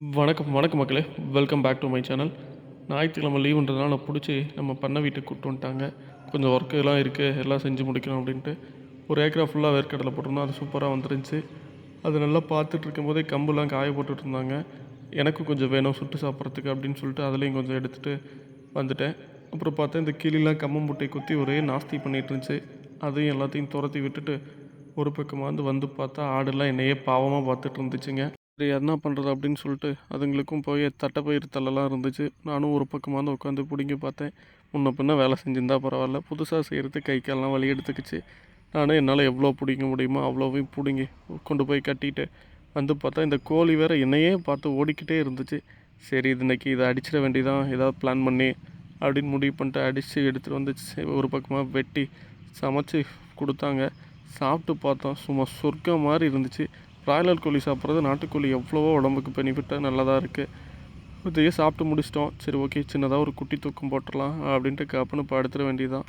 வணக்கம் வணக்கம் மக்களே. Welcome back to my channel ஞாயிற்றுக்கிழமை லீவுன்றதுனால நான் பிடிச்சி நம்ம பண்ண வீட்டுக்கு கூப்பிட்டு வந்துட்டாங்க. கொஞ்சம் ஒர்க்கு எல்லாம் இருக்குது எல்லாம் செஞ்சு முடிக்கணும் அப்படின்ட்டு. ஒரு ஏக்கரா ஃபுல்லாக வேர்க்கடலை போட்டிருந்தோம். அது சூப்பராக வந்துருந்துச்சு. அது நல்லா பார்த்துட்டு இருக்கும்போதே கம்புலாம் காய போட்டுட்டு இருந்தாங்க. எனக்கும் கொஞ்சம் வேணும் சுட்டு சாப்பிட்றதுக்கு அப்படின்னு சொல்லிட்டு அதுலேயும் கொஞ்சம் எடுத்துகிட்டு வந்துட்டேன். அப்புறம் பார்த்தா இந்த கிளிலாம் கம்மம் முட்டையை குத்தி ஒரே நாஸ்தி பண்ணிகிட்டு இருந்துச்சு. அதையும் எல்லாத்தையும் துரத்தி விட்டுட்டு ஒரு பக்கமாக வந்து வந்து பார்த்தா ஆடெல்லாம் என்னையே பாவமாக பார்த்துட்டு இருந்துச்சுங்க. சரி என்ன பண்ணுறது அப்படின்னு சொல்லிட்டு அதுங்களுக்கும் போய் தட்டைப்பயிர் தள்ளலாம் இருந்துச்சு. நானும் ஒரு பக்கமாக வந்து உட்காந்து பிடிங்கி பார்த்தேன். முன்ன பின்ன வேலை செஞ்சிருந்தா பரவாயில்ல. புதுசாக செய்கிறது கை கால்லாம் வலி எடுத்துக்கிச்சு. நானும் என்னால் எவ்வளோ பிடிக்க முடியுமோ அவ்வளோவையும் பிடுங்கி கொண்டு போய் கட்டிட்டு வந்து பார்த்தா இந்த கோழி வேறு என்னையே பார்த்து ஓடிக்கிட்டே இருந்துச்சு. சரி இது இன்னைக்கு இதை அடிச்சிட வேண்டியதான் ஏதாவது பிளான் பண்ணி அப்படின்னு முடிவு பண்ணிட்டு அடித்து எடுத்துகிட்டு வந்து ஒரு பக்கமாக வெட்டி சமைச்சு கொடுத்தாங்க. சாப்பிட்டு பார்த்தோம். சும்மா சொர்க்கம் மாதிரி இருந்துச்சு. பிராய்லர் கோழி சாப்பிட்றது நாட்டுக்கோழி எவ்வளவோ உடம்புக்கு பெனிஃபிட்டாக நல்லதாக இருக்குது இதையே சாப்பிட்டு முடிச்சிட்டோம். சரி ஓகே சின்னதாக ஒரு குட்டி தூக்கம் போட்டுடலாம் அப்படின்ட்டு கப்புன்னு படுத்துட வேண்டியதான்